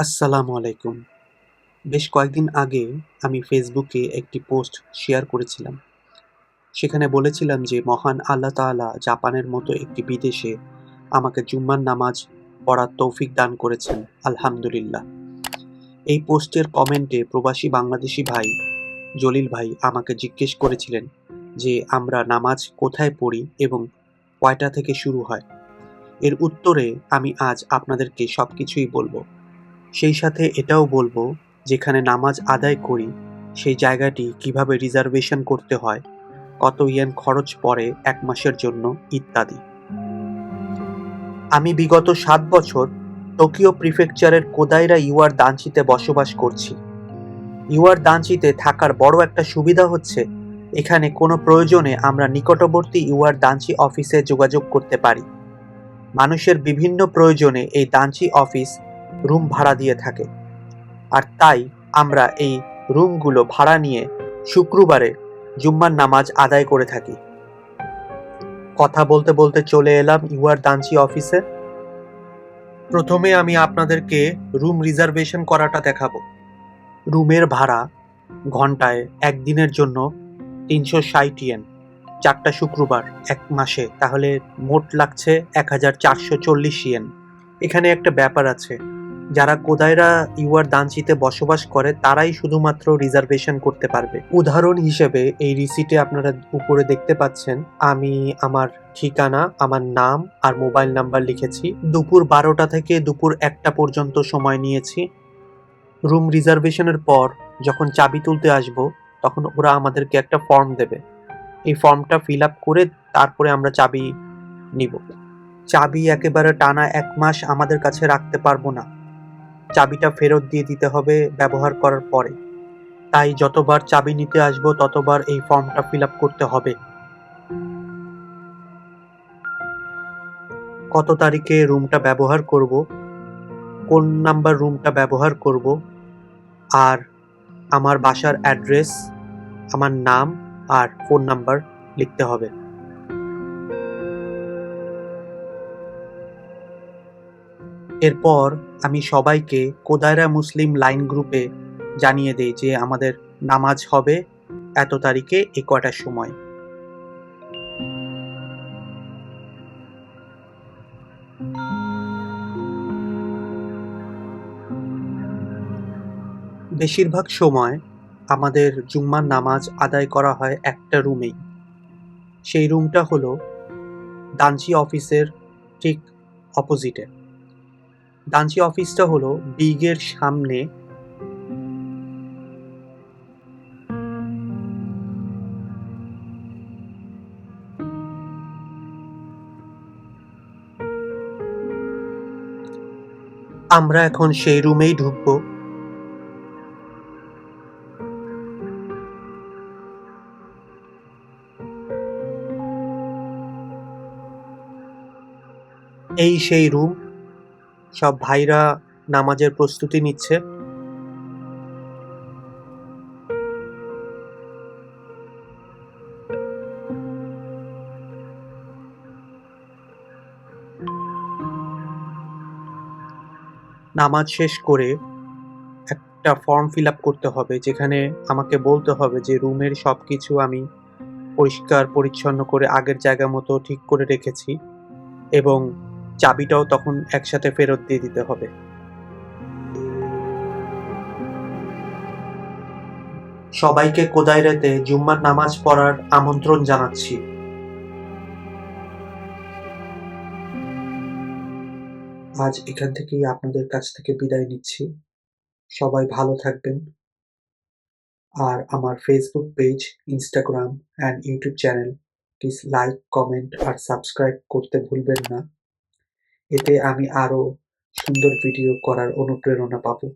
আসসালামু আলাইকুম। বেশ কয়েকদিন আগে আমি ফেসবুকে একটি পোস্ট শেয়ার করেছিলাম। সেখানে বলেছিলাম যে, মহান আল্লাহ তাআলা জাপানের মতো একটি বিদেশে আমাকে জুম্মার নামাজ পড়ার তৌফিক দান করেছেন। আলহামদুলিল্লাহ। এই পোস্টের কমেন্টে প্রবাসী বাংলাদেশি ভাই জলিল ভাই আমাকে জিজ্ঞেস করেছিলেন যে, আমরা নামাজ কোথায় পড়ি এবং কয়টা থেকে শুরু হয়? এর উত্তরে আমি আজ আপনাদেরকে সব কিছুই বলব। সেই সাথে এটাও বলব, যেখানে নামাজ আদায় করি, সেই জায়গাটি কীভাবে রিজার্ভেশন করতে হয়, কত ইয়েন খরচ পড়ে এক মাসের জন্য, ইত্যাদি। আমি বিগত সাত বছর টোকিও প্রিফেকচারের কোদাইরা ইউয়ার দাঞ্চিতে বসবাস করছি। ইউয়ার দাঞ্চিতে থাকার বড় একটা সুবিধা হচ্ছে, এখানে কোনো প্রয়োজনে আমরা নিকটবর্তী ইউয়ার দাঞ্চি অফিসে যোগাযোগ করতে পারি। মানুষের বিভিন্ন প্রয়োজনে এই দাঞ্চি অফিস রুম ভাড়া দিয়ে থাকে। আর তাই আমরা এই রুমগুলো ভাড়া নিয়ে শুক্রবারে জুম্মার নামাজ আদায় করে থাকি। কথা বলতে বলতে চলে এলাম ইউআর দাঞ্চি অফিসে। প্রথমে আমি আপনাদেরকে রুম রিজার্ভেশন করাটা দেখাবো। রুমের ভাড়া ঘন্টায় একদিনের জন্য তিনশো ষাট ইয়েন। চারটা শুক্রবার, এক মাসে। তাহলে মোট লাগছে এক হাজার চারশো চল্লিশ ইয়েন। এখানে একটা ব্যাপার আছে। যারা কোদাইরা ইউআর দাঞ্চিতে বসবাস করে, তারাই শুধুমাত্র রিজার্ভেশন করতে পারবে। উদাহরণ হিসেবে এই রিসিটে আপনারা উপরে দেখতে পাচ্ছেন, আমি আমার ঠিকানা, আমার নাম আর মোবাইল নাম্বার লিখেছি। দুপুর বারোটা থেকে দুপুর একটা পর্যন্ত সময় নিয়েছি। রুম রিজার্ভেশনের পর যখন চাবি তুলতে আসব, তখন ওরা আমাদেরকে একটা ফর্ম দেবে। এই ফর্মটা ফিল আপ করে তারপরে আমরা চাবি নিব। চাবি একেবারে টানা এক মাস আমাদের কাছে রাখতে পারব না। চাবিটা ফেরত দিয়ে দিতে হবে ব্যবহার করার পরে। তাই যতবার চাবি নিতে আসব, ততবার এই ফর্মটা ফিল করতে হবে। কত তারিখে রুমটা ব্যবহার করব, কোন নাম্বার রুমটা ব্যবহার করব, আর আমার বাসার অ্যাড্রেস, আমার নাম আর ফোন নাম্বার লিখতে হবে। এরপর আমি সবাইকে কোদায়রা মুসলিম লাইন গ্রুপে জানিয়ে দেই যে আমাদের নামাজ হবে এত তারিখে এ কটার সময়। বেশিরভাগ সময় আমাদের জুম্মার নামাজ আদায় করা হয় একটা রুমেই। সেই রুমটা হলো দাঞ্চি অফিসের ঠিক অপোজিটে। দাঞ্চি অফিসটা হলো বিগের সামনে। আমরা এখন সেই রুমেই ঢুকবো। এই সেই রুম সব ভাইরা নামাজের প্রস্তুতি নিচ্ছে। নামাজ শেষ করে একটা ফর্ম ফিল আপ করতে হবে, যেখানে আমাকে বলতে হবে যে রুমের সব কিছু আমি পরিষ্কার, পরিচ্ছন্ন করে আগের জায়গা মতো ঠিক করে রেখেছি এবং চাবিটাও তখন একসাথে ফেরত দিয়ে দিতে হবে। সবাইকে কোদাইরাতে জুম্মার নামাজ পড়ার আমন্ত্রণ জানাচ্ছি। আজ এখান থেকেই আপনাদের কাছ থেকে বিদায় নিচ্ছি। সবাই ভালো থাকবেন। আর আমার Facebook page Instagram and YouTube channel please like comment R subscribe করতে ভুলবেন না। এতে আমি আরও সুন্দর ভিডিও করার অনুপ্রেরণা পাবো।